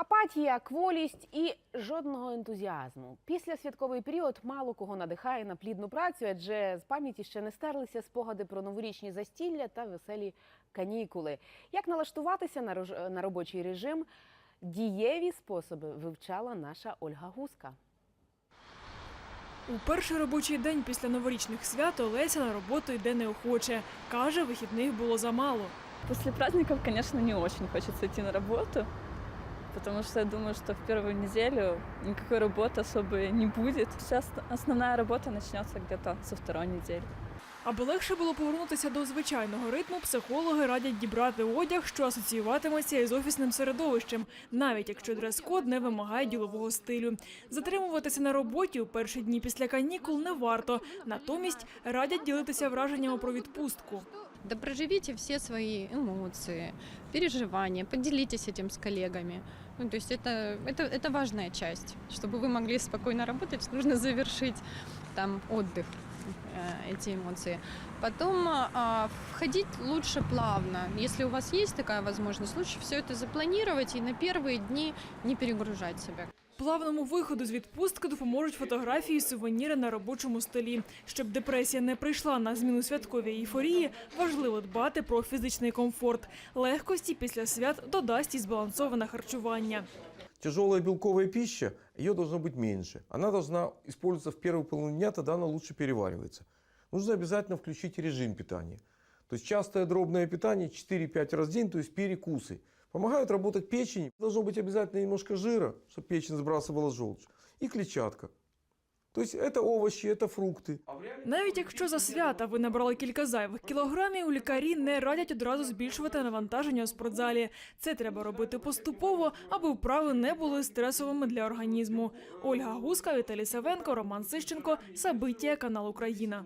Апатія, кволість і жодного ентузіазму. Після святковий період мало кого надихає на плідну працю, адже з пам'яті ще не стерлися спогади про новорічні застілля та веселі канікули. Як налаштуватися на рож- на робочий режим? Дієві способи вивчала наша Ольга Гуска. У перший робочий день після новорічних свят Олеся на роботу йде неохоче. Каже, вихідних було замало. После праздников, конечно, не очень хочется идти на работу, потому что я думаю, что в первую неделю никакой работы особо не будет. Сейчас основная работа начнется где-то со второй недели. Аби легше було повернутися до звичайного ритму, психологи радять дібрати одяг, що асоціюватиметься із офісним середовищем, навіть якщо дрес-код не вимагає ділового стилю. Затримуватися на роботі у перші дні після канікул не варто. Натомість радять ділитися враженнями про відпустку. Да проживите все свои эмоции, переживания, поделитесь этим с коллегами. Ну, то есть это, это, это важная часть. Чтобы вы могли спокойно работать, нужно завершить там отдых, э, эти эмоции. Потом а, входить лучше плавно. Если у вас есть такая возможность, лучше все это запланировать и на первые дни не перегружать себя. Плавному виходу з відпустки допоможуть фотографії і сувеніри на робочому столі. Щоб депресія не прийшла на зміну святковій ейфорії, важливо дбати про фізичний комфорт. Легкості після свят додасть і збалансоване харчування. Тяжелая белковая пища, ее должно быть меньше. Она должна использоваться в первую половину дня, тогда она лучше переваривается. Нужно обязательно включить режим питания. То есть частое дробное питание 4-5 раз в день, то есть перекусы. Помогают работать печень. Должно быть обязательно немножко жира, чтобы печень сбрасывала желчь. И клетчатка. То есть это овощи, это фрукты. Навіть якщо за свята ви набрали кілька зайвих кілограмів, лікарі не радять одразу збільшувати навантаження у спортзалі. Це треба робити поступово, аби вправи не були стресовими для організму. Ольга Гуска, Віталій Савенко, Роман Сищенко, Сабиття, канал Україна.